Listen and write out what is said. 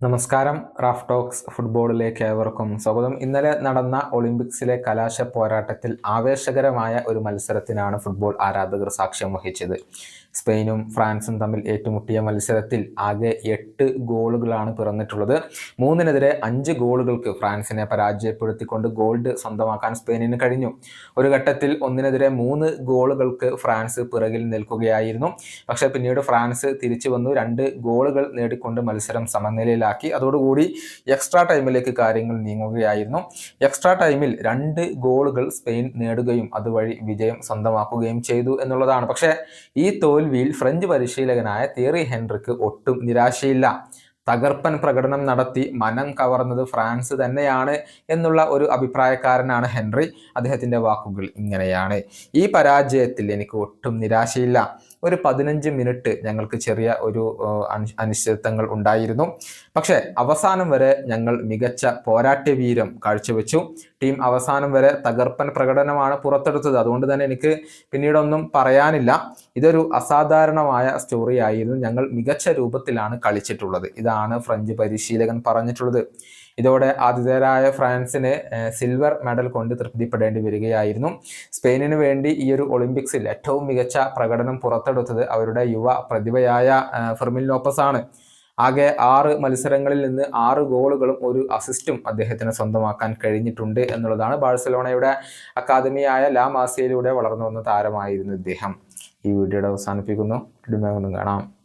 നമസ്കാരം Raf talks ഫുട്ബോളിലേക്ക് ഏവർക്കും സ്വാഗതം. ഇന്നലെ നടന്ന ഒളിമ്പിക്സിലെ കലാശ പോരാട്ടത്തിൽ ആവേശകരമായ ഒരു മത്സരത്തിനാണ് ഫുട്ബോൾ ആരാധകർ സാക്ഷ്യം വഹിച്ചത്. സ്പെയിനും ഫ്രാൻസും തമ്മിൽ ഏറ്റുമുട്ടിയ മത്സരത്തിൽ ആകെ എട്ട് ഗോളുകളാണ് പിറന്നിട്ടുള്ളത്. മൂന്നിനെതിരെ അഞ്ച് ഗോളുകൾക്ക് ഫ്രാൻസിനെ പരാജയപ്പെടുത്തിക്കൊണ്ട് ഗോൾഡ് സ്വന്തമാക്കാൻ സ്പെയിനിന് കഴിഞ്ഞു. ഒരു ഘട്ടത്തിൽ ഒന്നിനെതിരെ മൂന്ന് ഗോളുകൾക്ക് ഫ്രാൻസ് പിറകിൽ നിൽക്കുകയായിരുന്നു. പക്ഷേ പിന്നീട് ഫ്രാൻസ് തിരിച്ചു വന്നു രണ്ട് ഗോളുകൾ നേടിക്കൊണ്ട് മത്സരം സമനിലയിലാക്കി അതോടുകൂടി എക്സ്ട്രാ ടൈമിലേക്ക് കാര്യങ്ങൾ നീങ്ങുകയായിരുന്നു. എക്സ്ട്രാ ടൈമിൽ രണ്ട് ഗോളുകൾ സ്പെയിൻ നേടുകയും അതുവഴി വിജയം സ്വന്തമാക്കുകയും ചെയ്തു എന്നുള്ളതാണ്. പക്ഷേ ഈ തോൽവിയിൽ ഫ്രഞ്ച് പരിശീലകനായ തിയറി ഹെൻറിക്ക് ഒട്ടും നിരാശയില്ല. തകർപ്പൻ പ്രകടനം നടത്തി മനം കവർന്നത് ഫ്രാൻസ് തന്നെയാണ് എന്നുള്ള ഒരു അഭിപ്രായക്കാരനാണ് ഹെൻറി. അദ്ദേഹത്തിന്റെ വാക്കുകൾ ഇങ്ങനെയാണ്. ഈ പരാജയത്തിൽ എനിക്ക് ഒട്ടും നിരാശയില്ല. ഒരു പതിനഞ്ച് മിനിറ്റ് ഞങ്ങൾക്ക് ചെറിയ ഒരു അനിശ്ചിതത്വങ്ങൾ ഉണ്ടായിരുന്നു. പക്ഷേ അവസാനം വരെ ഞങ്ങൾ മികച്ച പോരാട്ടവീരം കാഴ്ചവെച്ചു. ടീം അവസാനം വരെ തകർപ്പൻ പ്രകടനമാണ് പുറത്തെടുത്തത്. അതുകൊണ്ട് തന്നെ എനിക്ക് പിന്നീടൊന്നും പറയാനില്ല. ഇതൊരു അസാധാരണമായ സ്റ്റോറി ആയിരുന്നു ഞങ്ങൾ മികച്ച രൂപത്തിലാണ് കളിച്ചിട്ടുള്ളത്. ഇതാണ് ഫ്രഞ്ച് പരിശീലകൻ പറഞ്ഞിട്ടുള്ളത്. ഇതോടെ ആതിഥേയരായ ഫ്രാൻസിന് സിൽവർ മെഡൽ കൊണ്ട് തൃപ്തിപ്പെടേണ്ടി വരികയായിരുന്നു. സ്പെയിനിന് വേണ്ടി ഈ ഒരു ഒളിമ്പിക്സിൽ ഏറ്റവും മികച്ച പ്രകടനം പുറത്തെടുത്തത് അവരുടെ യുവ പ്രതിഭയായ ഫെർമിൽ ലോപ്പസ് ആണ് ആകെ ആറ് മത്സരങ്ങളിൽ നിന്ന് ആറ് ഗോളുകളും ഒരു അസിസ്റ്റും അദ്ദേഹത്തിന് സ്വന്തമാക്കാൻ കഴിഞ്ഞിട്ടുണ്ട് എന്നുള്ളതാണ് ബാഴ്സലോണയുടെ അക്കാദമിയായ ലാ മാസിയയിലൂടെ വളർന്നു വന്ന താരമായിരുന്നു ഇദ്ദേഹം. ഈ വീഡിയോയുടെ അവസാനിപ്പിക്കുന്നു. കാണാം.